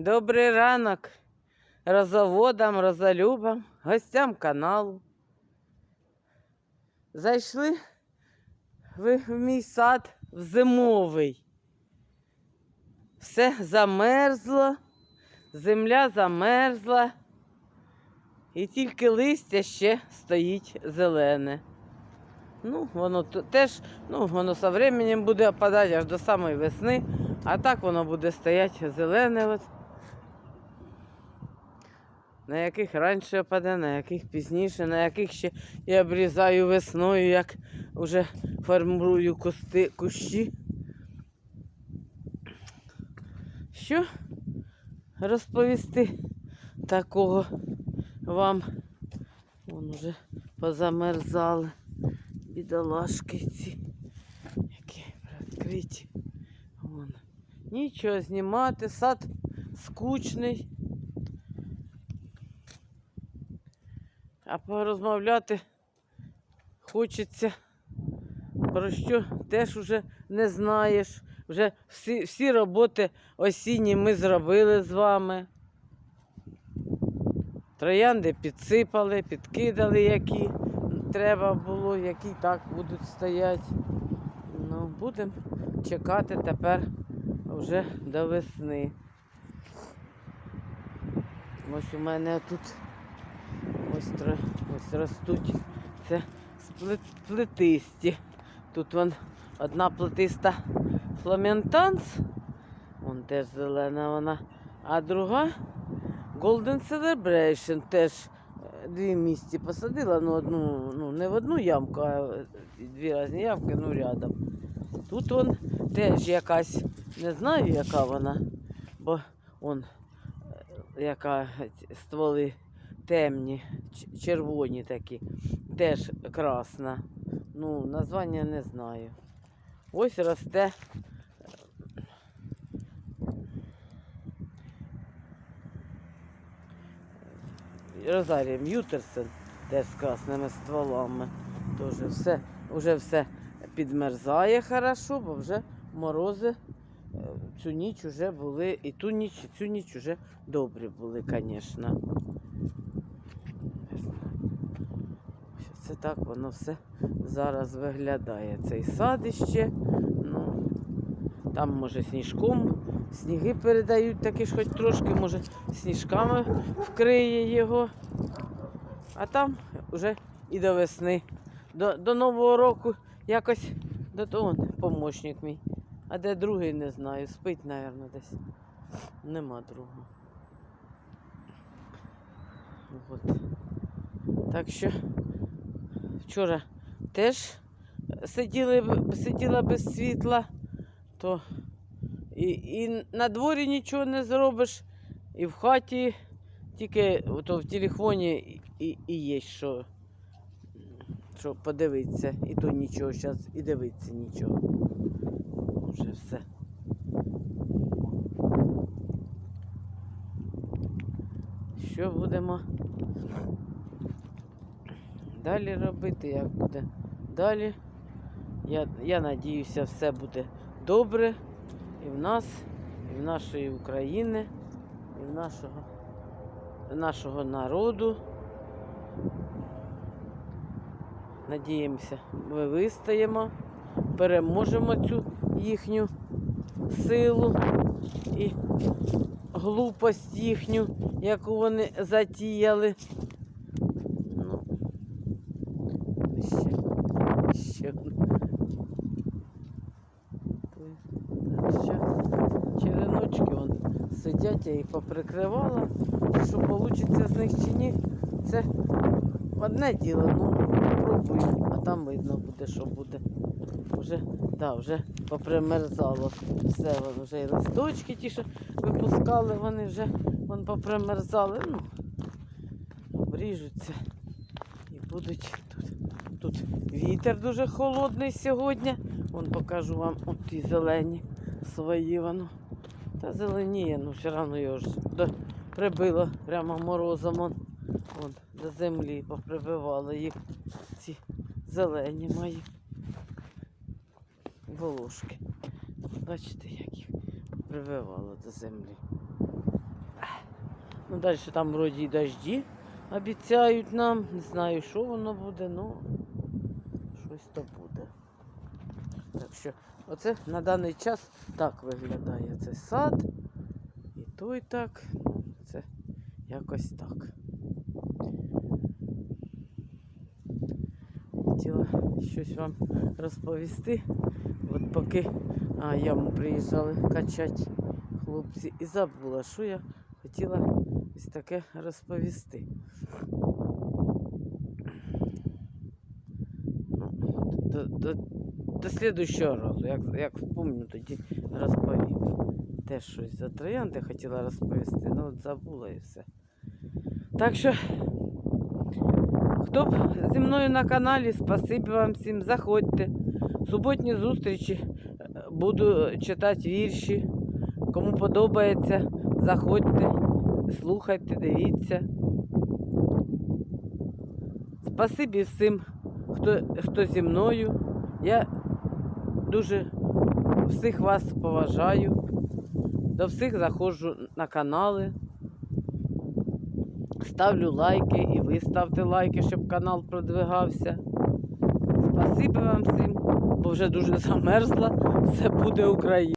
Добрий ранок розоводам, розолюбам, гостям каналу. Зайшли ви в мій сад в зимовий. Все замерзло, земля замерзла, і тільки листя ще стоїть зелене. Ну, воно теж, ну, воно со временем буде опадати аж до самої весни, а так воно буде стояти зелене. От. На яких раніше опаде, на яких пізніше, на яких ще я обрізаю весною, як вже формую кусти, кущі. Що розповісти такого вам? Вон уже позамерзали бідолашки ці, які відкриті. Нічого знімати, сад скучний. А порозмовляти хочеться про що теж уже не знаєш. Вже всі, всі роботи осінні ми зробили з вами. Троянди підсипали, підкидали, які треба було, які так будуть стояти. Ну, будемо чекати тепер вже до весни. Ось у мене тут ось, ось ростуть. Це плетисті. Тут вон одна плетиста фламентанс, вон теж зелена вона, а друга Golden Celebration теж е, дві місці посадила, ну одну, ну не в одну ямку, а е, дві різні ямки, ну рядом. Тут вон теж якась, не знаю, яка вона, бо он е, яка стволи темні, червоні такі, теж красна. Ну, названня не знаю. Ось росте. е, Розарія М'ютерсен, теж з красними стволами. Тоже все, вже все підмерзає хорошо, бо вже морози е, цю ніч вже були, і ту ніч, і цю ніч вже добрі були, звісно. Це так воно все зараз виглядає. Цей садище. Ну, там, може, сніжком сніги передають такі ж хоч трошки, може, сніжками вкриє його. А там вже і до весни. До, до Нового року якось до того помощник мій. А де другий, не знаю. Спить, мабуть, десь. Нема другого. От. Так що вчора теж сиділи, сиділа без світла, то і, і на дворі нічого не зробиш, і в хаті тільки ото в телефоні і, і є що, що подивитися. І то нічого зараз і дивитися нічого. Вже все. Що будемо далі робити, як буде далі? Я, я надіюся, все буде добре і в нас, і в нашої України, і в нашого, нашого народу. Надіємося, ми вистоїмо, переможемо цю їхню силу і глупость їхню, яку вони затіяли. Ну, ще, ще. Так що череночки вон сидять, я їх поприкривала. Що вийде з них чи ні, це одне діло, ну пробую, а там видно буде, що буде. Вже, да, вже попримерзало все, вон вже і листочки ті, що випускали, вони вже вон попримерзали. Ну, обріжуться і будуть тут. Тут вітер дуже холодний сьогодні. Вон покажу вам от ті зелені свої воно. Та зеленіє, ну все одно його ж прибило прямо морозом. Вон, вон, до землі поприбивало їх ці зелені мої волошки. Бачите, як їх прививало до землі. Ну, далі там вроді і дожді обіцяють нам. Не знаю, що воно буде, ну щось то буде. Так що, оце на даний час так виглядає цей сад. І той так. Це якось так. Хотіла щось вам розповісти. От поки а, яму приїжджали качати хлопці і забула, що я хотіла ось таке розповісти. Ну, до, до, до слідущого разу, як, як вспомню, тоді розповім. Теж щось за троянди хотіла розповісти, ну от забула і все. Так що, хто б зі мною на каналі, спасибі вам всім, заходьте. Суботні зустрічі е, буду читати вірші. Кому подобається, заходьте, слухайте, дивіться. Спасибі всім, хто, хто зі мною. Я дуже всіх вас поважаю. До всіх заходжу на канали. Ставлю лайки і ви ставте лайки, щоб канал продвигався. Спасибі вам всім, бо вже дуже замерзла. Все буде Україна.